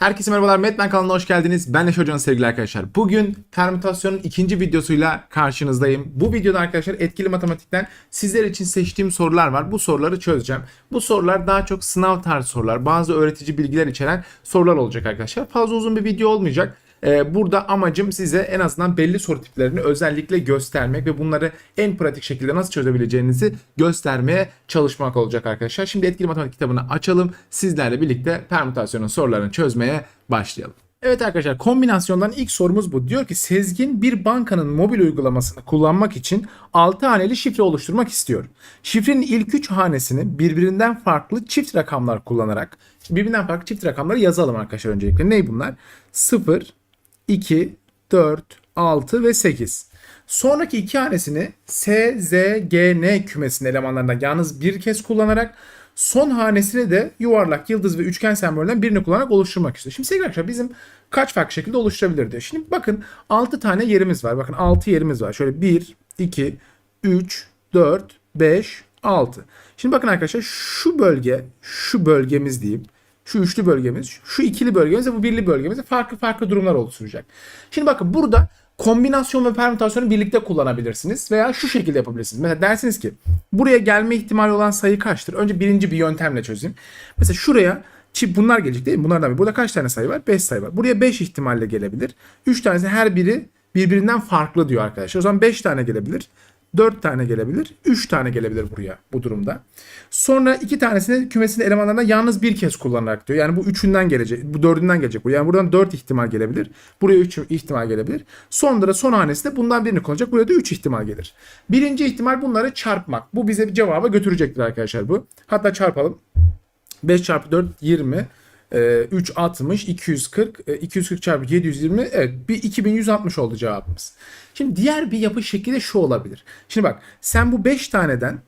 Herkese merhabalar. Metmen kanalına hoş geldiniz. Ben Neşe Hoca'nın sevgili arkadaşlar. Bugün permütasyonun ikinci videosuyla karşınızdayım. Bu videoda arkadaşlar etkili matematikten sizler için seçtiğim sorular var. Bu soruları çözeceğim. Bu sorular daha çok sınav tarzı sorular. Bazı öğretici bilgiler içeren sorular olacak arkadaşlar. Fazla uzun bir video olmayacak. Ee, burada amacım size en azından belli soru tiplerini özellikle göstermek ve bunları en pratik şekilde nasıl çözebileceğinizi göstermeye çalışmak olacak arkadaşlar. Şimdi etkili matematik kitabını açalım. Sizlerle birlikte permütasyonun sorularını çözmeye başlayalım. Evet arkadaşlar kombinasyondan ilk sorumuz bu. Diyor ki Sezgin bir bankanın mobil uygulamasını kullanmak için 6 haneli şifre oluşturmak istiyor. Şifrenin ilk 3 hanesini birbirinden farklı çift rakamlar kullanarak birbirinden farklı çift rakamları yazalım arkadaşlar öncelikle. Ne bunlar? 0, 2, 4, 6 ve 8. Sonraki iki hanesini S, Z, G, N kümesinin elemanlarından yalnız bir kez kullanarak son hanesini de yuvarlak, yıldız ve üçgen sembollerinden birini kullanarak oluşturmak istiyor. Şimdi sevgili arkadaşlar bizim kaç farklı şekilde oluşturabilir diyor. Şimdi bakın 6 tane yerimiz var. Bakın 6 yerimiz var. Şöyle 1, 2, 3, 4, 5, 6. Şimdi bakın arkadaşlar şu bölge, şu bölgemiz diyeyim. Şu üçlü bölgemiz, şu ikili bölgemiz ve bu birli bölgemiz farklı farklı durumlar oluşturacak. Şimdi bakın burada kombinasyon ve permütasyonu birlikte kullanabilirsiniz veya şu şekilde yapabilirsiniz. Mesela dersiniz ki buraya gelme ihtimali olan sayı kaçtır? Önce birinci bir yöntemle çözeyim. Mesela şuraya çift bunlar gelecek değil mi? Bunlardan bir. Burada kaç tane sayı var? 5 sayı var. Buraya 5 ihtimalle gelebilir. 3 tanesi her biri birbirinden farklı diyor arkadaşlar. O zaman 5 tane gelebilir. 4 tane gelebilir. 3 tane gelebilir buraya bu durumda. Sonra 2 tanesini kümesinin elemanlarına yalnız bir kez kullanarak diyor. Yani bu üçünden gelecek. Bu dördünden gelecek. bu. Yani buradan 4 ihtimal gelebilir. Buraya 3 ihtimal gelebilir. Sonra da son hanesi de bundan birini kullanacak. Buraya da 3 ihtimal gelir. Birinci ihtimal bunları çarpmak. Bu bize bir cevaba götürecektir arkadaşlar bu. Hatta çarpalım. 5 çarpı 4 20. 3 60 240 e, 240 çarpı 720 evet bir 2160 oldu cevabımız. Şimdi diğer bir yapı şekli de şu olabilir. Şimdi bak sen bu 5 taneden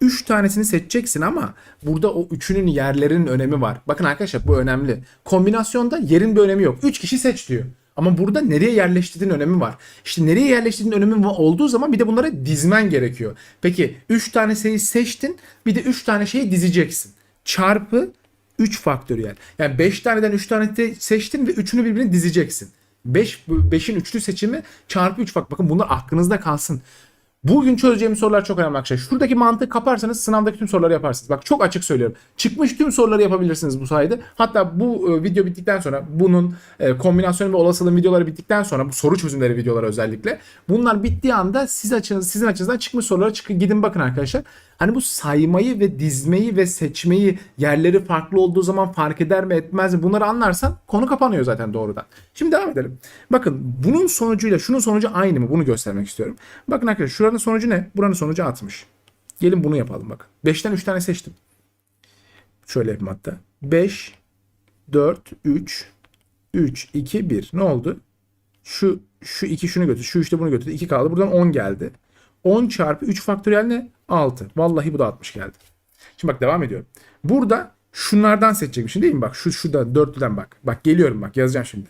3 tanesini seçeceksin ama burada o üçünün yerlerinin önemi var. Bakın arkadaşlar bu önemli. Kombinasyonda yerin bir önemi yok. 3 kişi seç diyor. Ama burada nereye yerleştirdiğin önemi var. İşte nereye yerleştirdiğin önemi olduğu zaman bir de bunları dizmen gerekiyor. Peki 3 tane şeyi seçtin bir de 3 tane şeyi dizeceksin. Çarpı 3 faktöriyel. Yani 5 taneden 3 tane seçtin ve üçünü birbirine dizeceksin. 5 5'in üçlü seçimi çarpı 3 faktör. Bakın bunlar aklınızda kalsın. Bugün çözeceğimiz sorular çok önemli arkadaşlar. Şuradaki mantığı kaparsanız sınavdaki tüm soruları yaparsınız. Bak çok açık söylüyorum. Çıkmış tüm soruları yapabilirsiniz bu sayede. Hatta bu e, video bittikten sonra bunun e, kombinasyon ve olasılığı videoları bittikten sonra bu soru çözümleri videoları özellikle bunlar bittiği anda siz açınız, sizin açınızdan çıkmış sorulara çıkın gidin bakın arkadaşlar. Hani bu saymayı ve dizmeyi ve seçmeyi yerleri farklı olduğu zaman fark eder mi etmez mi bunları anlarsan konu kapanıyor zaten doğrudan. Şimdi devam edelim. Bakın bunun sonucuyla şunun sonucu aynı mı? Bunu göstermek istiyorum. Bakın arkadaşlar şuranın sonucu ne? Buranın sonucu 60. Gelin bunu yapalım bakın. 5'ten 3 tane seçtim. Şöyle yapayım hatta. 5, 4, 3, 3, 2, 1. Ne oldu? Şu şu 2 şunu götürdü. Şu 3 de bunu götürdü. 2 kaldı. Buradan 10 geldi. 10 çarpı 3 faktöriyel ne? 6. Vallahi bu da 60 geldi. Şimdi bak devam ediyorum. Burada şunlardan seçecekmişim değil mi? Bak şu şurada dörtlüden bak. Bak geliyorum bak yazacağım şimdi.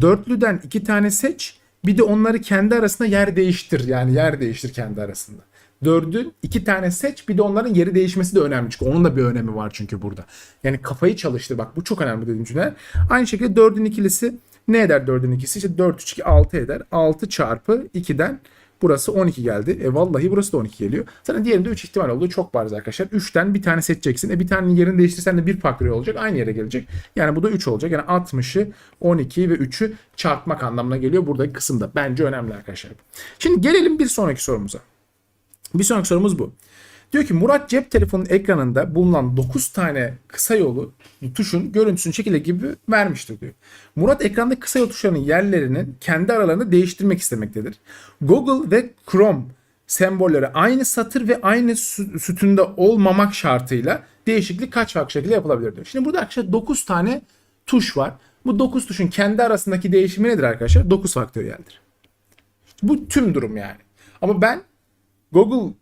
Dörtlüden iki tane seç. Bir de onları kendi arasında yer değiştir. Yani yer değiştir kendi arasında. Dördün iki tane seç bir de onların yeri değişmesi de önemli. Çünkü onun da bir önemi var çünkü burada. Yani kafayı çalıştır. Bak bu çok önemli dediğim cümle. Aynı şekilde dördün ikilisi ne eder dördün ikisi? İşte 4 3 2 6 eder. 6 çarpı 2'den Burası 12 geldi. E vallahi burası da 12 geliyor. Zaten diğerinde 3 ihtimal olduğu çok bariz arkadaşlar. 3'ten bir tane seçeceksin. E bir tanenin yerini değiştirsen de bir faktöriyel olacak. Aynı yere gelecek. Yani bu da 3 olacak. Yani 60'ı 12 ve 3'ü çarpmak anlamına geliyor buradaki kısımda. Bence önemli arkadaşlar. Şimdi gelelim bir sonraki sorumuza. Bir sonraki sorumuz bu. Diyor ki Murat cep telefonunun ekranında bulunan 9 tane kısa yolu tuşun görüntüsünü şekilde gibi vermiştir diyor. Murat ekranda kısa yol tuşlarının yerlerinin kendi aralarında değiştirmek istemektedir. Google ve Chrome sembolleri aynı satır ve aynı sütunda olmamak şartıyla değişiklik kaç farklı şekilde yapılabilir diyor. Şimdi burada arkadaşlar 9 tane tuş var. Bu 9 tuşun kendi arasındaki değişimi nedir arkadaşlar? 9 faktöriyeldir. Bu tüm durum yani. Ama ben Google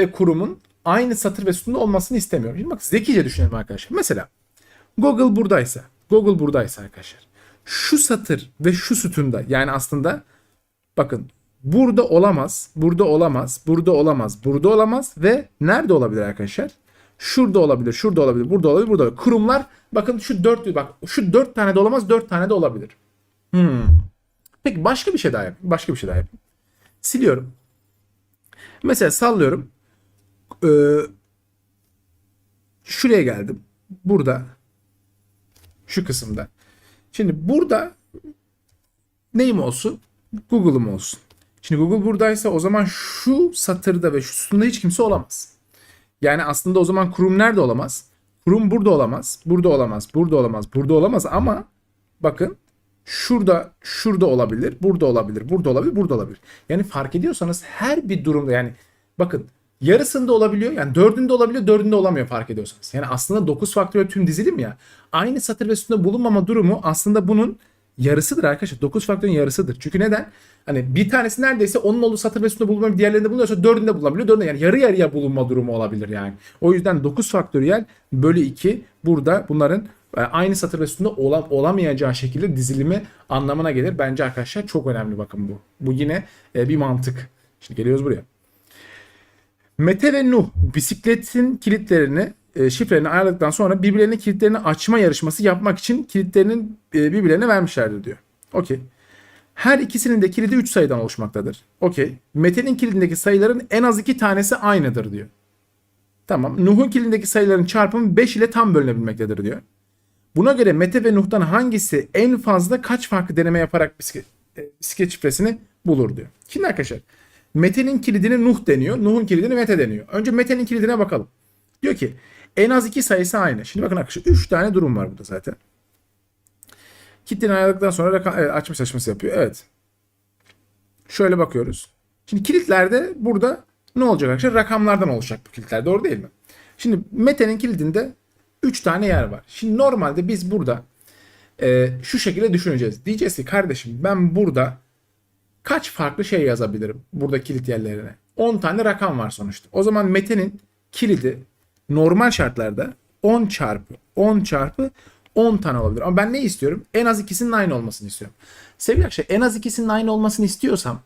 ve kurumun aynı satır ve sütunda olmasını istemiyorum. Şimdi bak zekice düşünelim arkadaşlar. Mesela Google buradaysa, Google buradaysa arkadaşlar. Şu satır ve şu sütunda yani aslında bakın burada olamaz, burada olamaz, burada olamaz, burada olamaz ve nerede olabilir arkadaşlar? Şurada olabilir, şurada olabilir, burada olabilir, burada olabilir. Kurumlar Bakın şu 4 bak şu 4 tane de olamaz 4 tane de olabilir. Hmm. Peki başka bir şey daha yapayım. Başka bir şey daha yapayım. Siliyorum. Mesela sallıyorum. Ee, şuraya geldim. Burada. Şu kısımda. Şimdi burada neyim olsun? Google'ım olsun. Şimdi Google buradaysa o zaman şu satırda ve şu sütunda hiç kimse olamaz. Yani aslında o zaman kurum nerede olamaz? Kurum burada olamaz, burada olamaz, burada olamaz, burada olamaz ama bakın şurada şurada olabilir, burada olabilir, burada olabilir, burada olabilir. Yani fark ediyorsanız her bir durumda yani bakın yarısında olabiliyor yani dördünde olabiliyor dördünde olamıyor fark ediyorsanız. Yani aslında 9 faktöriyel tüm dizilim ya aynı satır ve sütunda bulunmama durumu aslında bunun yarısıdır arkadaşlar. 9 faktörün yarısıdır. Çünkü neden? Hani bir tanesi neredeyse onun olduğu satır ve sütunda bulunma diğerlerinde bulunuyorsa dördünde bulunabiliyor. Dördünde yani yarı yarıya bulunma durumu olabilir yani. O yüzden 9 faktöriyel bölü 2 burada bunların e, aynı satır ve sütunda olam, olamayacağı şekilde dizilimi anlamına gelir. Bence arkadaşlar çok önemli bakın bu. Bu yine e, bir mantık. Şimdi geliyoruz buraya. Mete ve Nuh bisikletin kilitlerini e, şifrelerini ayarladıktan sonra birbirlerine kilitlerini açma yarışması yapmak için kilitlerinin e, birbirlerine vermişlerdir diyor. Okey. Her ikisinin de kilidi 3 sayıdan oluşmaktadır. Okey. Mete'nin kilidindeki sayıların en az 2 tanesi aynıdır diyor. Tamam. Nuh'un kilidindeki sayıların çarpımı 5 ile tam bölünebilmektedir diyor. Buna göre Mete ve Nuh'tan hangisi en fazla kaç farklı deneme yaparak bisiklet, e, bisiklet şifresini bulur diyor. Şimdi arkadaşlar Mete'nin kilidini Nuh deniyor. Nuh'un kilidini Mete deniyor. Önce Mete'nin kilidine bakalım. Diyor ki en az iki sayısı aynı. Şimdi bakın arkadaşlar 3 tane durum var burada zaten. Kilidini ayarladıktan sonra rakam, evet, açmış açması yapıyor. Evet. Şöyle bakıyoruz. Şimdi kilitlerde burada ne olacak arkadaşlar? Rakamlardan oluşacak bu kilitler. Doğru değil mi? Şimdi Mete'nin kilidinde 3 tane yer var. Şimdi normalde biz burada e, şu şekilde düşüneceğiz. Diyeceğiz ki kardeşim ben burada kaç farklı şey yazabilirim burada kilit yerlerine? 10 tane rakam var sonuçta. O zaman Mete'nin kilidi normal şartlarda 10 çarpı 10 çarpı 10 tane olabilir. Ama ben ne istiyorum? En az ikisinin aynı olmasını istiyorum. Sevgili arkadaşlar en az ikisinin aynı olmasını istiyorsam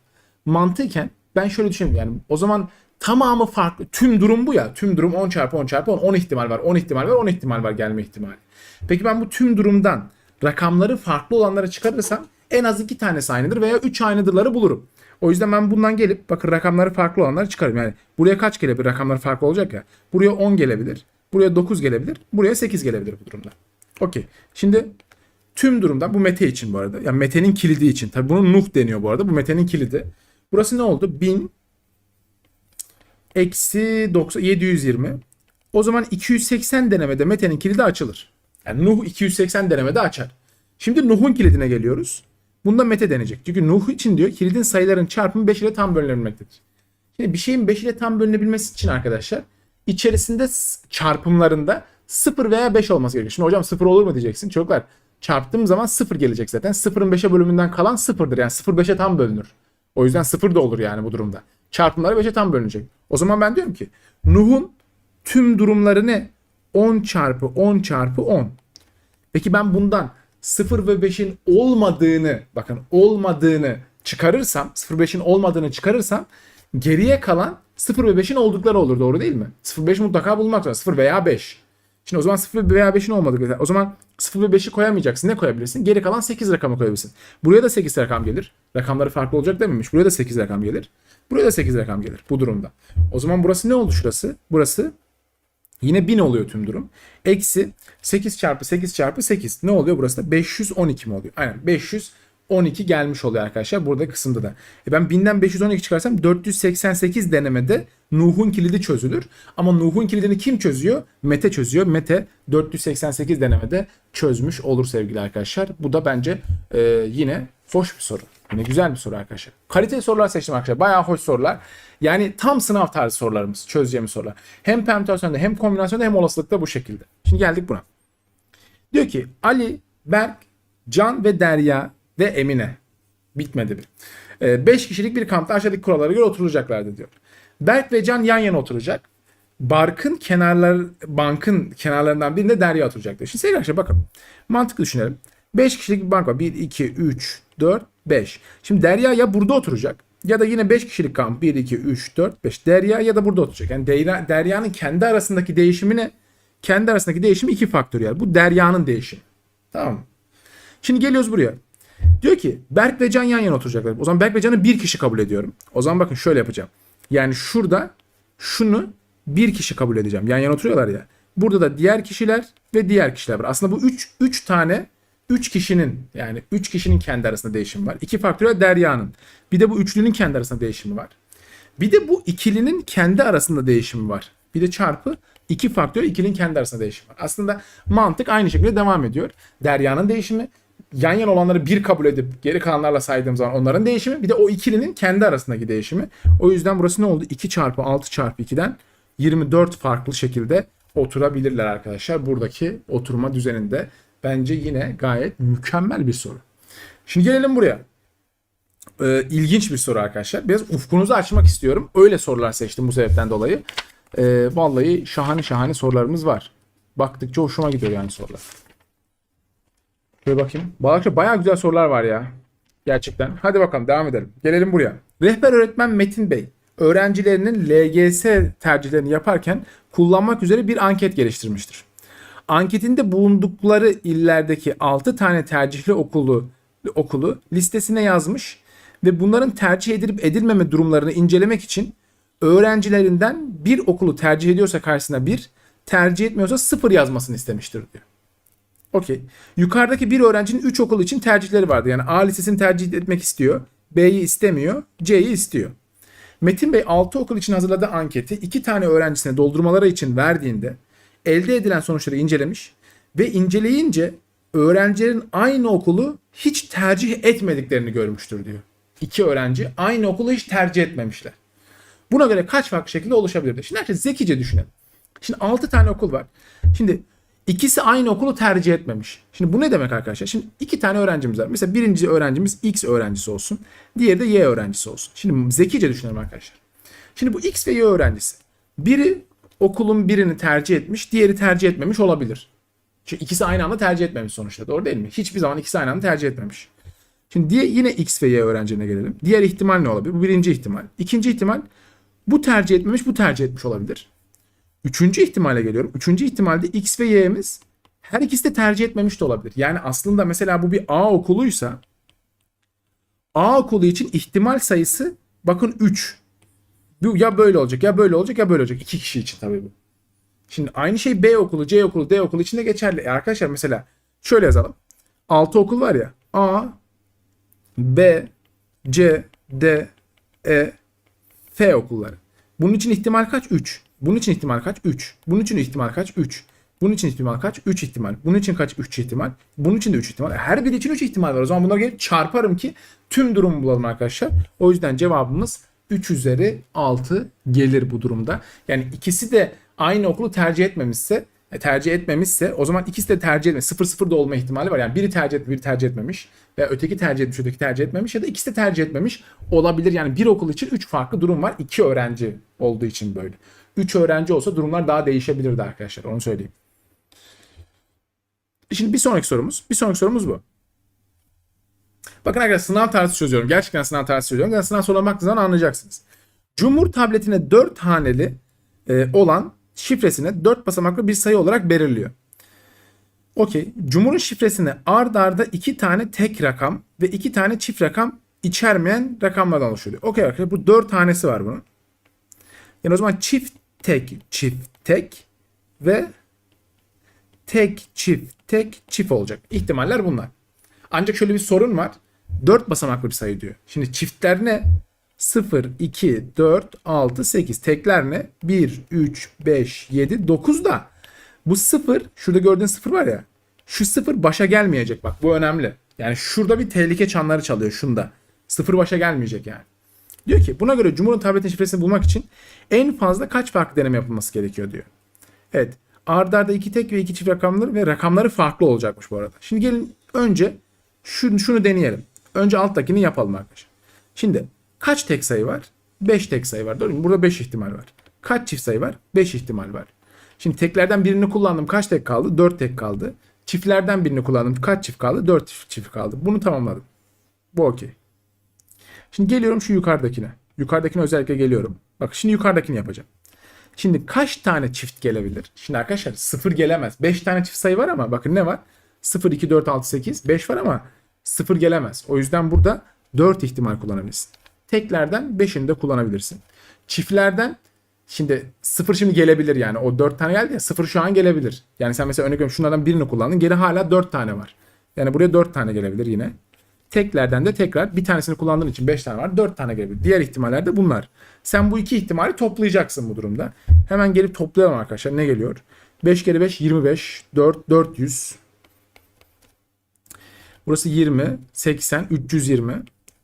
mantıken ben şöyle düşünüyorum yani o zaman tamamı farklı. Tüm durum bu ya. Tüm durum 10 çarpı 10 çarpı 10. 10 ihtimal var. 10 ihtimal var. 10 ihtimal var gelme ihtimali. Peki ben bu tüm durumdan rakamları farklı olanlara çıkarırsam en az iki tanesi aynıdır veya 3 aynıdırları bulurum. O yüzden ben bundan gelip bakın rakamları farklı olanları çıkarım. Yani buraya kaç gelebilir rakamlar farklı olacak ya. Buraya 10 gelebilir. Buraya 9 gelebilir. Buraya 8 gelebilir bu durumda. Okey. Şimdi tüm durumda bu Mete için bu arada. Yani Mete'nin kilidi için. Tabi bunun Nuh deniyor bu arada. Bu Mete'nin kilidi. Burası ne oldu? 1000 eksi 90, 720. O zaman 280 denemede Mete'nin kilidi açılır. Yani Nuh 280 denemede açar. Şimdi Nuh'un kilidine geliyoruz. Bunda Mete denecek. Çünkü Nuh için diyor kilidin sayıların çarpımı 5 ile tam bölünebilmektedir. Şimdi bir şeyin 5 ile tam bölünebilmesi için arkadaşlar içerisinde çarpımlarında 0 veya 5 olması gerekiyor. Şimdi hocam 0 olur mu diyeceksin. Çocuklar çarptığım zaman 0 gelecek zaten. 0'ın 5'e bölümünden kalan 0'dır. Yani 0 5'e tam bölünür. O yüzden 0 da olur yani bu durumda. Çarpımları 5'e tam bölünecek. O zaman ben diyorum ki Nuh'un tüm durumları ne? 10 çarpı 10 çarpı 10. Peki ben bundan 0 ve 5'in olmadığını bakın olmadığını çıkarırsam 0 5'in olmadığını çıkarırsam geriye kalan 0 ve 5'in oldukları olur doğru değil mi? 0 5 mutlaka bulmak zorunda 0 veya 5. Şimdi o zaman 0 veya 5'in olmadığı o zaman 0 ve 5'i koyamayacaksın. Ne koyabilirsin? Geri kalan 8 rakamı koyabilirsin. Buraya da 8 rakam gelir. Rakamları farklı olacak dememiş. Buraya da 8 rakam gelir. Buraya da 8 rakam gelir bu durumda. O zaman burası ne oldu şurası? Burası Yine 1000 oluyor tüm durum. Eksi 8 çarpı 8 çarpı 8. Ne oluyor burası da? 512 mi oluyor? Aynen 512 gelmiş oluyor arkadaşlar burada kısımda da. E ben 1000'den 512 çıkarsam 488 denemede Nuh'un kilidi çözülür. Ama Nuh'un kilidini kim çözüyor? Mete çözüyor. Mete 488 denemede çözmüş olur sevgili arkadaşlar. Bu da bence e, yine hoş bir soru. Yine güzel bir soru arkadaşlar. Kaliteli sorular seçtim arkadaşlar. Bayağı hoş sorular. Yani tam sınav tarzı sorularımız. Çözeceğimiz sorular. Hem permütasyonda hem kombinasyonda hem olasılıkta bu şekilde. Şimdi geldik buna. Diyor ki Ali, Berk, Can ve Derya ve Emine. Bitmedi bir. 5 kişilik bir kampta aşağıdaki kurallara göre oturulacaklardı diyor. Berk ve Can yan yana oturacak. Barkın kenarlar, bankın kenarlarından birinde Derya oturacak diyor. Şimdi sevgili arkadaşlar bakın. Mantıklı düşünelim. 5 kişilik bir bank var. 1, 2, 3, 4, 5. Şimdi Derya ya burada oturacak ya da yine 5 kişilik kamp 1, 2, 3, 4, 5. Derya ya da burada oturacak. Yani Derya, Derya'nın kendi arasındaki değişimi ne? kendi arasındaki değişim 2 faktöriyel. Bu deryanın değişimi. Tamam? Şimdi geliyoruz buraya. Diyor ki Berk ve Can yan yana oturacaklar. O zaman Berk ve Can'ı bir kişi kabul ediyorum. O zaman bakın şöyle yapacağım. Yani şurada şunu bir kişi kabul edeceğim. Yan yana oturuyorlar ya. Burada da diğer kişiler ve diğer kişiler var. Aslında bu 3 3 tane 3 kişinin yani 3 kişinin kendi arasında değişimi var. 2 faktöriyel Derya'nın. Bir de bu üçlünün kendi arasında değişimi var. Bir de bu ikilinin kendi arasında değişimi var. Bir de çarpı 2 faktöriyel ikilinin kendi arasında değişimi var. Aslında mantık aynı şekilde devam ediyor. Derya'nın değişimi yan yana olanları bir kabul edip geri kalanlarla saydığım zaman onların değişimi bir de o ikilinin kendi arasındaki değişimi. O yüzden burası ne oldu? 2 çarpı 6 çarpı 2'den 24 farklı şekilde oturabilirler arkadaşlar. Buradaki oturma düzeninde bence yine gayet mükemmel bir soru. Şimdi gelelim buraya. Ee, ilginç bir soru arkadaşlar. Biraz ufkunuzu açmak istiyorum. Öyle sorular seçtim bu sebepten dolayı. Ee, vallahi şahane şahane sorularımız var. Baktıkça hoşuma gidiyor yani sorular. Şöyle bakayım. Balıkçı bayağı güzel sorular var ya. Gerçekten. Hadi bakalım devam edelim. Gelelim buraya. Rehber öğretmen Metin Bey öğrencilerinin LGS tercihlerini yaparken kullanmak üzere bir anket geliştirmiştir. Anketinde bulundukları illerdeki 6 tane tercihli okulu okulu listesine yazmış ve bunların tercih edilip edilmeme durumlarını incelemek için öğrencilerinden bir okulu tercih ediyorsa karşısına bir, tercih etmiyorsa sıfır yazmasını istemiştir diyor. Okey. Yukarıdaki bir öğrencinin 3 okul için tercihleri vardı. Yani A lisesini tercih etmek istiyor. B'yi istemiyor. C'yi istiyor. Metin Bey 6 okul için hazırladığı anketi 2 tane öğrencisine doldurmaları için verdiğinde elde edilen sonuçları incelemiş ve inceleyince öğrencilerin aynı okulu hiç tercih etmediklerini görmüştür diyor. İki öğrenci aynı okulu hiç tercih etmemişler. Buna göre kaç farklı şekilde oluşabilirdi? Şimdi herkes zekice düşünelim. Şimdi 6 tane okul var. Şimdi ikisi aynı okulu tercih etmemiş. Şimdi bu ne demek arkadaşlar? Şimdi iki tane öğrencimiz var. Mesela birinci öğrencimiz X öğrencisi olsun. Diğeri de Y öğrencisi olsun. Şimdi zekice düşünelim arkadaşlar. Şimdi bu X ve Y öğrencisi. Biri okulun birini tercih etmiş, diğeri tercih etmemiş olabilir. Çünkü ikisi aynı anda tercih etmemiş sonuçta. Doğru değil mi? Hiçbir zaman ikisi aynı anda tercih etmemiş. Şimdi diye yine X ve Y öğrencilerine gelelim. Diğer ihtimal ne olabilir? Bu birinci ihtimal. İkinci ihtimal bu tercih etmemiş, bu tercih etmiş olabilir. Üçüncü ihtimale geliyorum. Üçüncü ihtimalde X ve Y'miz her ikisi de tercih etmemiş de olabilir. Yani aslında mesela bu bir A okuluysa A okulu için ihtimal sayısı bakın 3. Bu ya böyle olacak ya böyle olacak ya böyle olacak. İki kişi için tabii bu. Şimdi aynı şey B okulu, C okulu, D okulu için de geçerli. E arkadaşlar mesela şöyle yazalım. 6 okul var ya. A, B, C, D, E, F okulları. Bunun için ihtimal kaç? 3. Bunun için ihtimal kaç? 3. Bunun için ihtimal kaç? 3. Bunun için ihtimal kaç? 3 ihtimal. Bunun için kaç? 3 ihtimal. Bunun için de 3 ihtimal. Her biri için 3 ihtimal var. O zaman bunları gelip çarparım ki tüm durumu bulalım arkadaşlar. O yüzden cevabımız 3 üzeri 6 gelir bu durumda. Yani ikisi de aynı okulu tercih etmemişse e, tercih etmemişse o zaman ikisi de tercih etmemiş. 0 0 da olma ihtimali var. Yani biri tercih etmiş, biri tercih etmemiş veya öteki tercih etmiş, öteki tercih etmemiş ya da ikisi de tercih etmemiş olabilir. Yani bir okul için 3 farklı durum var. 2 öğrenci olduğu için böyle. 3 öğrenci olsa durumlar daha değişebilirdi arkadaşlar. Onu söyleyeyim. Şimdi bir sonraki sorumuz. Bir sonraki sorumuz bu. Bakın arkadaşlar sınav tarzı çözüyorum. Gerçekten sınav tarzı çözüyorum. Yani sınav baktığınız zaman anlayacaksınız. Cumhur tabletine 4 haneli e, olan şifresine 4 basamaklı bir sayı olarak belirliyor. Okey. Cumhur'un şifresini ard arda 2 tane tek rakam ve 2 tane çift rakam içermeyen rakamlardan oluşuyor. Okey arkadaşlar bu 4 tanesi var bunun. Yani o zaman çift tek çift tek ve tek çift tek çift olacak. İhtimaller bunlar. Ancak şöyle bir sorun var. 4 basamaklı bir sayı diyor. Şimdi çiftler ne? 0, 2, 4, 6, 8. Tekler ne? 1, 3, 5, 7, 9 da. Bu 0, şurada gördüğün 0 var ya. Şu 0 başa gelmeyecek bak bu önemli. Yani şurada bir tehlike çanları çalıyor şunda. 0 başa gelmeyecek yani. Diyor ki buna göre Cumhur'un tabletin şifresini bulmak için en fazla kaç farklı deneme yapılması gerekiyor diyor. Evet. Arda arda iki tek ve iki çift rakamları ve rakamları farklı olacakmış bu arada. Şimdi gelin önce şunu, şunu deneyelim. Önce alttakini yapalım arkadaşlar. Şimdi kaç tek sayı var? 5 tek sayı var. Doğru mu? Burada 5 ihtimal var. Kaç çift sayı var? 5 ihtimal var. Şimdi teklerden birini kullandım. Kaç tek kaldı? 4 tek kaldı. Çiftlerden birini kullandım. Kaç çift kaldı? 4 çift kaldı. Bunu tamamladım. Bu okey. Şimdi geliyorum şu yukarıdakine. Yukarıdakine özellikle geliyorum. Bak şimdi yukarıdakini yapacağım. Şimdi kaç tane çift gelebilir? Şimdi arkadaşlar 0 gelemez. 5 tane çift sayı var ama bakın ne var? 0, 2, 4, 6, 8, 5 var ama 0 gelemez. O yüzden burada 4 ihtimal kullanabilirsin. Teklerden 5'ini de kullanabilirsin. Çiftlerden şimdi 0 şimdi gelebilir yani. O 4 tane geldi ya 0 şu an gelebilir. Yani sen mesela örnek veriyorum şunlardan birini kullandın. Geri hala 4 tane var. Yani buraya 4 tane gelebilir yine. Teklerden de tekrar bir tanesini kullandığın için 5 tane var. 4 tane gelebilir. Diğer ihtimaller de bunlar. Sen bu iki ihtimali toplayacaksın bu durumda. Hemen gelip toplayalım arkadaşlar. Ne geliyor? 5 kere 5 25. 4 400. Burası 20, 80, 320.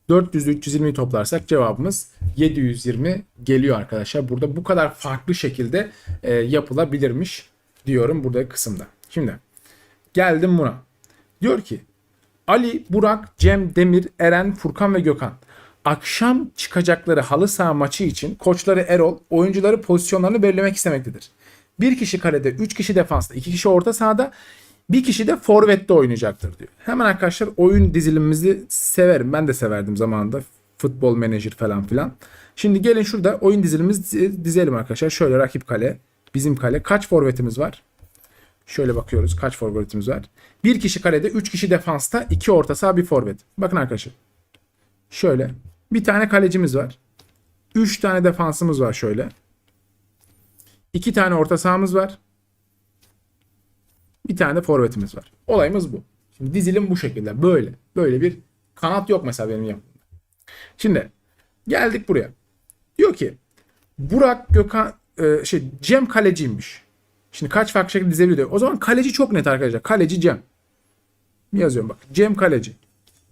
400 320'yi toplarsak cevabımız 720 geliyor arkadaşlar. Burada bu kadar farklı şekilde e, yapılabilirmiş diyorum burada kısımda. Şimdi geldim buna. Diyor ki Ali, Burak, Cem, Demir, Eren, Furkan ve Gökhan. Akşam çıkacakları halı saha maçı için koçları Erol oyuncuları pozisyonlarını belirlemek istemektedir. Bir kişi kalede, üç kişi defansta, iki kişi orta sahada, bir kişi de forvette oynayacaktır diyor. Hemen arkadaşlar oyun dizilimimizi severim. Ben de severdim zamanında. Futbol menajer falan filan. Şimdi gelin şurada oyun dizilimimizi dizelim arkadaşlar. Şöyle rakip kale, bizim kale. Kaç forvetimiz var? Şöyle bakıyoruz kaç forvetimiz var. Bir kişi kalede, üç kişi defansta, iki orta saha, bir forvet. Bakın arkadaşlar. Şöyle. Bir tane kalecimiz var. Üç tane defansımız var şöyle. İki tane orta sahamız var. Bir tane de forvetimiz var. Olayımız bu. Şimdi dizilim bu şekilde. Böyle. Böyle bir kanat yok mesela benim yapımda. Şimdi geldik buraya. Diyor ki Burak Gökhan e, şey Cem kaleciymiş. Şimdi kaç farklı şekilde dizebiliyor. O zaman kaleci çok net arkadaşlar. Kaleci Cem. Yazıyorum bak. Cem kaleci.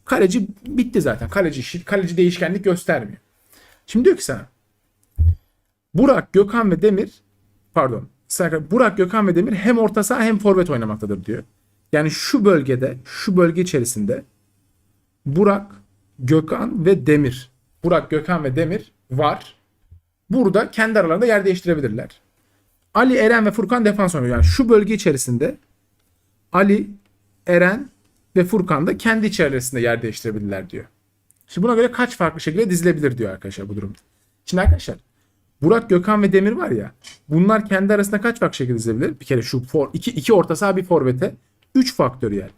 Kaleci bitti zaten. Kaleci. Kaleci değişkenlik göstermiyor. Şimdi diyor ki sana Burak, Gökhan ve Demir pardon Burak, Gökhan ve Demir hem orta saha hem forvet oynamaktadır diyor. Yani şu bölgede, şu bölge içerisinde Burak, Gökhan ve Demir. Burak, Gökhan ve Demir var. Burada kendi aralarında yer değiştirebilirler. Ali, Eren ve Furkan defans oynuyor. Yani şu bölge içerisinde Ali, Eren ve Furkan da kendi içerisinde yer değiştirebilirler diyor. Şimdi buna göre kaç farklı şekilde dizilebilir diyor arkadaşlar bu durumda. Şimdi arkadaşlar Burak, Gökhan ve Demir var ya. Bunlar kendi arasında kaç farklı şekilde dizilebilir? Bir kere şu for, iki, iki orta saha bir forvete 3 faktöriyel.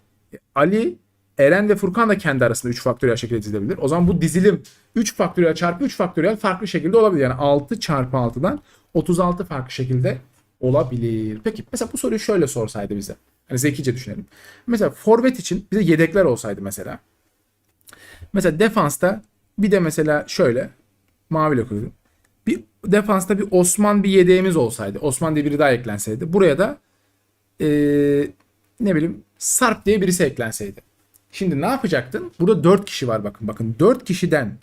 Ali, Eren ve Furkan da kendi arasında 3 faktöriyel şekilde dizilebilir. O zaman bu dizilim 3 faktöriyel çarpı 3 faktöriyel farklı şekilde olabilir. Yani 6 çarpı 6'dan 36 farklı şekilde olabilir. Peki mesela bu soruyu şöyle sorsaydı bize. Hani zekice düşünelim. Mesela forvet için bize yedekler olsaydı mesela. Mesela defansta bir de mesela şöyle maviyle koydum. Bir defansta bir Osman bir yedeğimiz olsaydı. Osman diye biri daha eklenseydi. Buraya da ee, ne bileyim Sarp diye birisi eklenseydi. Şimdi ne yapacaktın? Burada 4 kişi var bakın. Bakın 4 kişiden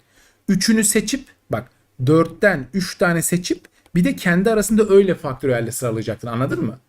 3'ünü seçip bak 4'ten 3 tane seçip bir de kendi arasında öyle faktöriyelle sıralayacaktın. Anladın mı?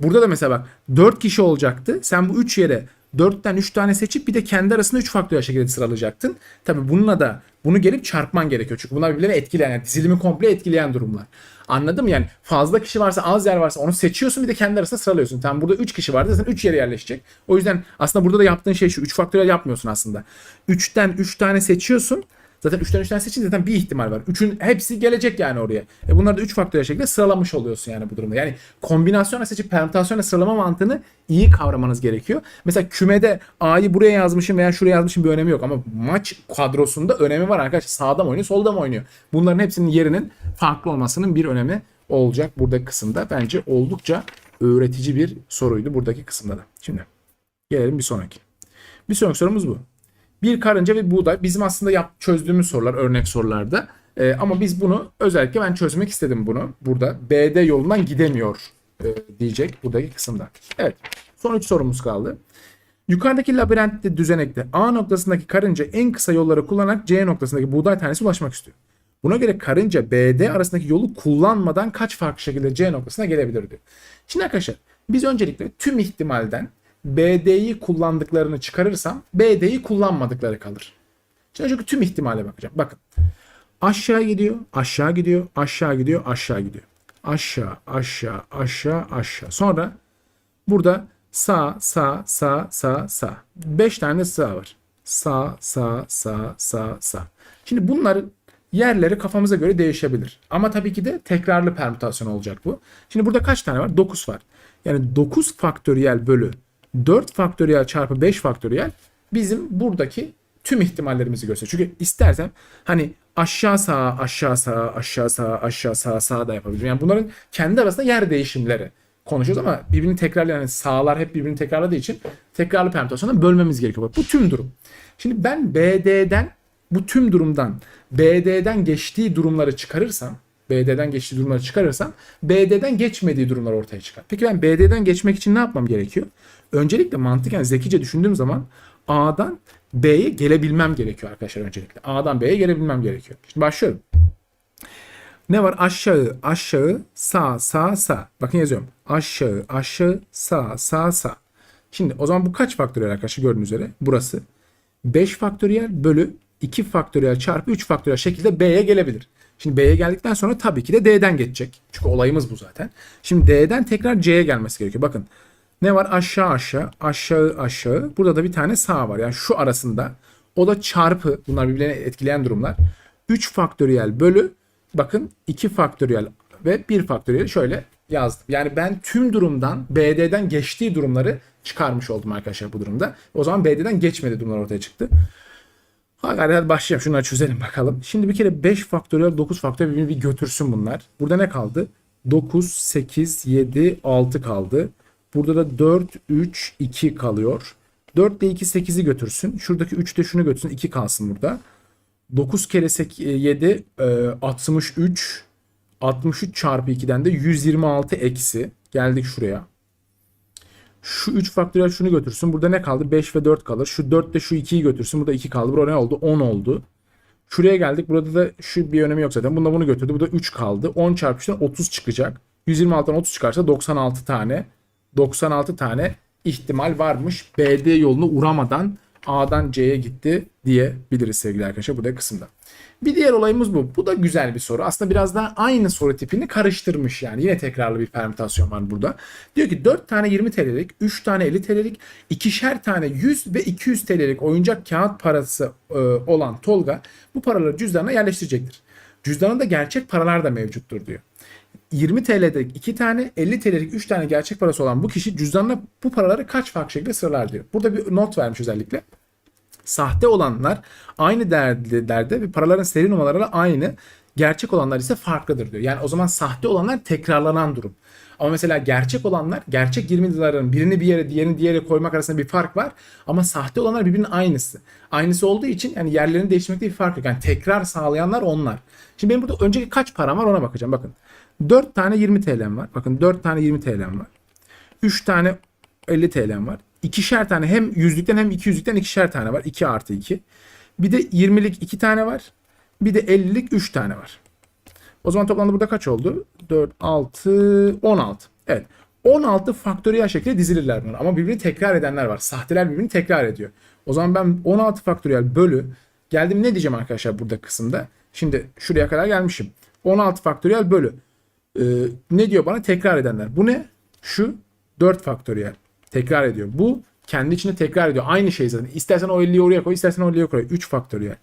Burada da mesela bak 4 kişi olacaktı. Sen bu 3 yere 4'ten 3 tane seçip bir de kendi arasında 3 faktöriyel şekilde sıralayacaktın. Tabi bununla da bunu gelip çarpman gerekiyor. Çünkü bunlar birbirlerini etkileyen, yani dizilimi komple etkileyen durumlar. Anladın mı? Yani fazla kişi varsa az yer varsa onu seçiyorsun bir de kendi arasında sıralıyorsun. Tamam burada 3 kişi vardı zaten 3 yere yerleşecek. O yüzden aslında burada da yaptığın şey şu. 3 faktöriyel yapmıyorsun aslında. 3'ten 3 tane seçiyorsun. Zaten 3'ten 3 tane seçince zaten bir ihtimal var. 3'ün hepsi gelecek yani oraya. E bunları da 3 faktöriyel şekilde sıralamış oluyorsun yani bu durumda. Yani kombinasyonla seçip permütasyonla sıralama mantığını iyi kavramanız gerekiyor. Mesela kümede A'yı buraya yazmışım veya şuraya yazmışım bir önemi yok. Ama maç kadrosunda önemi var arkadaşlar. Sağda mı oynuyor solda mı oynuyor? Bunların hepsinin yerinin farklı olmasının bir önemi olacak buradaki kısımda. Bence oldukça öğretici bir soruydu buradaki kısımda da. Şimdi gelelim bir sonraki. Bir sonraki sorumuz bu. Bir karınca ve buğday bizim aslında yap, çözdüğümüz sorular örnek sorularda. Ee, ama biz bunu özellikle ben çözmek istedim bunu. Burada BD yolundan gidemiyor e, diyecek buradaki kısımda. Evet. Son üç sorumuz kaldı. Yukarıdaki labirentte düzenekte A noktasındaki karınca en kısa yolları kullanarak C noktasındaki buğday tanesi ulaşmak istiyor. Buna göre karınca BD arasındaki yolu kullanmadan kaç farklı şekilde C noktasına gelebilir diyor. Şimdi arkadaşlar biz öncelikle tüm ihtimalden BD'yi kullandıklarını çıkarırsam BD'yi kullanmadıkları kalır. Önce tüm ihtimale bakacağım. Bakın. Aşağı gidiyor, aşağı gidiyor, aşağı gidiyor, aşağı gidiyor. Aşağı, aşağı, aşağı, aşağı. Sonra burada sağ, sağ, sağ, sağ, sağ. 5 tane sağ var. Sağ, sağ, sağ, sağ, sağ. Şimdi bunları yerleri kafamıza göre değişebilir. Ama tabii ki de tekrarlı permütasyon olacak bu. Şimdi burada kaç tane var? 9 var. Yani 9 faktöriyel bölü 4 faktöriyel çarpı 5 faktöriyel bizim buradaki tüm ihtimallerimizi gösteriyor. Çünkü istersem hani aşağı sağa aşağı sağa aşağı sağa aşağı sağa sağa da yapabilirim. Yani bunların kendi arasında yer değişimleri konuşuyoruz ama birbirini tekrarlayan yani sağlar hep birbirini tekrarladığı için tekrarlı permütasyondan bölmemiz gerekiyor. Bak, bu tüm durum. Şimdi ben BD'den bu tüm durumdan BD'den geçtiği durumları çıkarırsam BD'den geçtiği durumları çıkarırsam BD'den geçmediği durumlar ortaya çıkar. Peki ben BD'den geçmek için ne yapmam gerekiyor? Öncelikle mantıken zekice düşündüğüm zaman A'dan B'ye gelebilmem gerekiyor arkadaşlar öncelikle. A'dan B'ye gelebilmem gerekiyor. Şimdi başlıyorum. Ne var? Aşağı, aşağı, sağ, sağ, sağ. Bakın yazıyorum. Aşağı, aşağı, sağ, sağ, sağ. Şimdi o zaman bu kaç faktöriyel arkadaşlar gördüğünüz üzere? Burası. 5 faktöriyel bölü 2 faktöriyel çarpı 3 faktöriyel şekilde B'ye gelebilir. Şimdi B'ye geldikten sonra tabii ki de D'den geçecek. Çünkü olayımız bu zaten. Şimdi D'den tekrar C'ye gelmesi gerekiyor. Bakın ne var? Aşağı aşağı, aşağı aşağı. Burada da bir tane sağ var. Yani şu arasında. O da çarpı. Bunlar birbirlerini etkileyen durumlar. 3 faktöriyel bölü bakın 2 faktöriyel ve 1 faktöriyel şöyle yazdım. Yani ben tüm durumdan BD'den geçtiği durumları çıkarmış oldum arkadaşlar bu durumda. O zaman BD'den geçmedi durumlar ortaya çıktı. Hadi başlayalım. Şunları çözelim bakalım. Şimdi bir kere 5 faktöriyel 9 faktöriyel birbirini bir götürsün bunlar. Burada ne kaldı? 9, 8, 7, 6 kaldı. Burada da 4, 3, 2 kalıyor. 4 ile 2 8'i götürsün. Şuradaki 3 de şunu götürsün. 2 kalsın burada. 9 kere 7 63. 63 çarpı 2'den de 126 eksi. Geldik şuraya. Şu 3 faktöriyel şunu götürsün. Burada ne kaldı? 5 ve 4 kalır. Şu 4 de şu 2'yi götürsün. Burada 2 kaldı. Burada ne oldu? 10 oldu. Şuraya geldik. Burada da şu bir önemi yok zaten. Bunda bunu götürdü. Burada 3 kaldı. 10 çarpı 3'ten 30 çıkacak. 126'dan 30 çıkarsa 96 tane. 96 tane ihtimal varmış. BD yolunu uğramadan A'dan C'ye gitti diyebiliriz sevgili arkadaşlar bu da kısımda. Bir diğer olayımız bu. Bu da güzel bir soru. Aslında biraz daha aynı soru tipini karıştırmış yani. Yine tekrarlı bir permütasyon var burada. Diyor ki 4 tane 20 TL'lik, 3 tane 50 TL'lik, ikişer tane 100 ve 200 TL'lik oyuncak kağıt parası e, olan Tolga bu paraları cüzdanına yerleştirecektir. Cüzdanında gerçek paralar da mevcuttur diyor. 20 TL'de 2 tane, 50 TL'lik 3 tane gerçek parası olan bu kişi cüzdanına bu paraları kaç farklı şekilde sıralar diyor. Burada bir not vermiş özellikle. Sahte olanlar aynı değerde ve paraların seri numaraları aynı. Gerçek olanlar ise farklıdır diyor. Yani o zaman sahte olanlar tekrarlanan durum. Ama mesela gerçek olanlar gerçek 20 doların birini bir yere diğerini diğere koymak arasında bir fark var. Ama sahte olanlar birbirinin aynısı. Aynısı olduğu için yani yerlerini değiştirmekte bir fark yok. Yani tekrar sağlayanlar onlar. Şimdi benim burada önceki kaç param var ona bakacağım. Bakın 4 tane 20 TL'm var. Bakın 4 tane 20 TL'm var. 3 tane 50 TL'm var. İkişer tane hem yüzlükten hem 200'lükten ikişer tane var. 2 artı 2. Bir de 20'lik 2 tane var. Bir de 50'lik 3 tane var. O zaman toplamda burada kaç oldu? 4, 6, 16. Evet. 16 faktöriyel şekilde dizilirler bunlar. Ama birbirini tekrar edenler var. Sahteler birbirini tekrar ediyor. O zaman ben 16 faktöriyel bölü geldim ne diyeceğim arkadaşlar burada kısımda? Şimdi şuraya kadar gelmişim. 16 faktöriyel bölü. Ee, ne diyor bana? Tekrar edenler. Bu ne? Şu 4 faktöriyel. Tekrar ediyor. Bu kendi içinde tekrar ediyor. Aynı şey zaten. İstersen o 50'yi oraya koy, istersen o 50'yi koy. 3 faktöriyel.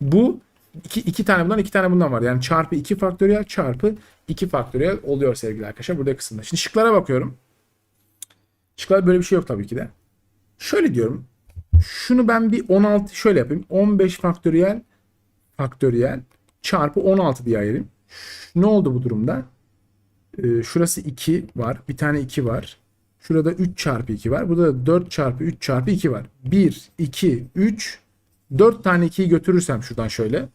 Bu iki, iki tane bundan iki tane bundan var. Yani çarpı 2 faktöriyel çarpı 2 faktöriyel oluyor sevgili arkadaşlar. Burada kısımda. Şimdi şıklara bakıyorum. Şıklarda böyle bir şey yok tabii ki de. Şöyle diyorum. Şunu ben bir 16 şöyle yapayım. 15 faktöriyel faktöriyel çarpı 16 diye ayırayım. Ne oldu bu durumda? Ee, şurası 2 var. Bir tane 2 var. Şurada 3 çarpı 2 var. Burada da 4 çarpı 3 çarpı 2 var. 1, 2, 3, 4 tane 2'yi götürürsem şuradan şöyle.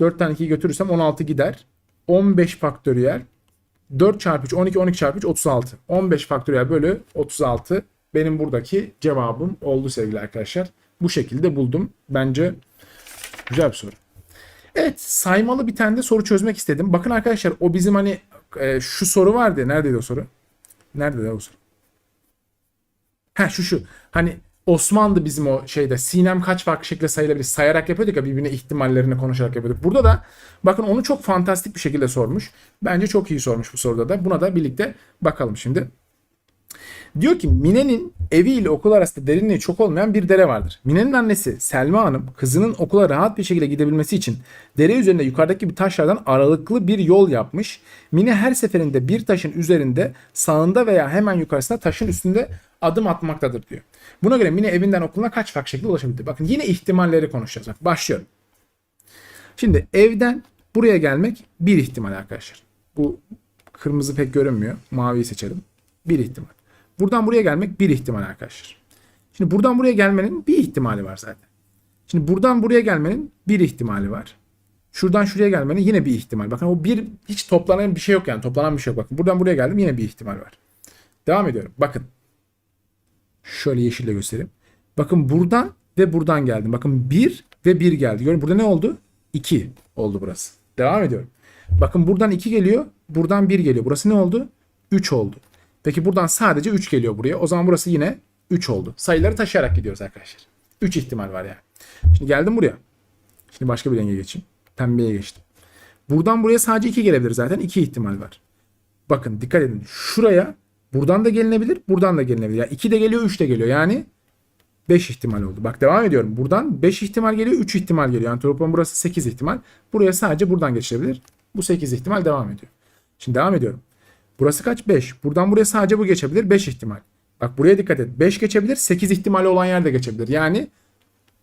4 tane 2'yi götürürsem 16 gider. 15 faktöriyel. 4 çarpı 3, 12, 12 çarpı 3, 36. 15 faktöriyel bölü 36 benim buradaki cevabım oldu sevgili arkadaşlar. Bu şekilde buldum. Bence güzel bir soru. Evet saymalı bir tane de soru çözmek istedim. Bakın arkadaşlar o bizim hani e, şu soru vardı. Neredeydi o soru? Nerede o soru? Ha şu şu. Hani Osmanlı bizim o şeyde Sinem kaç farklı şekilde sayılabilir sayarak yapıyorduk ya birbirine ihtimallerini konuşarak yapıyorduk. Burada da bakın onu çok fantastik bir şekilde sormuş. Bence çok iyi sormuş bu soruda da. Buna da birlikte bakalım şimdi. Diyor ki Mine'nin evi ile okul arasında derinliği çok olmayan bir dere vardır. Mine'nin annesi Selma Hanım kızının okula rahat bir şekilde gidebilmesi için dere üzerinde yukarıdaki bir taşlardan aralıklı bir yol yapmış. Mine her seferinde bir taşın üzerinde sağında veya hemen yukarısında taşın üstünde adım atmaktadır diyor. Buna göre Mine evinden okuluna kaç farklı şekilde ulaşabilir? Bakın yine ihtimalleri konuşacağız. Bak, başlıyorum. Şimdi evden buraya gelmek bir ihtimal arkadaşlar. Bu kırmızı pek görünmüyor. Maviyi seçelim. Bir ihtimal. Buradan buraya gelmek bir ihtimal arkadaşlar. Şimdi buradan buraya gelmenin bir ihtimali var zaten. Şimdi buradan buraya gelmenin bir ihtimali var. Şuradan şuraya gelmenin yine bir ihtimal. Bakın o bir hiç toplanan bir şey yok yani. Toplanan bir şey yok. Bakın buradan buraya geldim yine bir ihtimal var. Devam ediyorum. Bakın. Şöyle yeşille göstereyim. Bakın buradan ve buradan geldim. Bakın 1 ve 1 geldi. Görün burada ne oldu? 2 oldu burası. Devam ediyorum. Bakın buradan 2 geliyor. Buradan 1 geliyor. Burası ne oldu? 3 oldu. Peki buradan sadece 3 geliyor buraya. O zaman burası yine 3 oldu. Sayıları taşıyarak gidiyoruz arkadaşlar. 3 ihtimal var yani. Şimdi geldim buraya. Şimdi başka bir renge geçeyim. Pembeye geçtim. Buradan buraya sadece 2 gelebilir zaten. 2 ihtimal var. Bakın dikkat edin. Şuraya buradan da gelinebilir. Buradan da gelinebilir. Yani 2 de geliyor 3 de geliyor. Yani 5 ihtimal oldu. Bak devam ediyorum. Buradan 5 ihtimal geliyor 3 ihtimal geliyor. Yani toplam burası 8 ihtimal. Buraya sadece buradan geçilebilir. Bu 8 ihtimal devam ediyor. Şimdi devam ediyorum. Burası kaç? 5. Buradan buraya sadece bu geçebilir. 5 ihtimal. Bak buraya dikkat et. 5 geçebilir. 8 ihtimali olan yer de geçebilir. Yani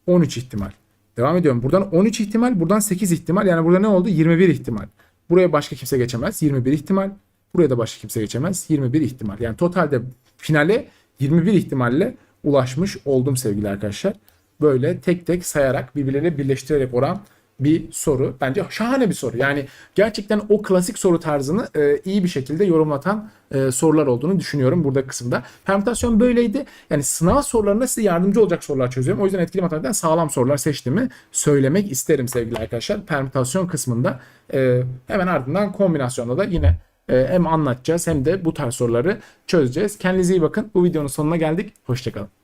13 ihtimal. Devam ediyorum. Buradan 13 ihtimal. Buradan 8 ihtimal. Yani burada ne oldu? 21 ihtimal. Buraya başka kimse geçemez. 21 ihtimal. Buraya da başka kimse geçemez. 21 ihtimal. Yani totalde finale 21 ihtimalle ulaşmış oldum sevgili arkadaşlar. Böyle tek tek sayarak birbirleriyle birleştirerek oran bir soru. Bence şahane bir soru. Yani gerçekten o klasik soru tarzını e, iyi bir şekilde yorumlatan e, sorular olduğunu düşünüyorum burada kısımda. Permütasyon böyleydi. Yani sınav sorularında size yardımcı olacak sorular çözüyorum. O yüzden etkili matematikten sağlam sorular seçtiğimi söylemek isterim sevgili arkadaşlar. Permütasyon kısmında e, hemen ardından kombinasyonda da yine e, hem anlatacağız hem de bu tarz soruları çözeceğiz. Kendinize iyi bakın. Bu videonun sonuna geldik. Hoşçakalın.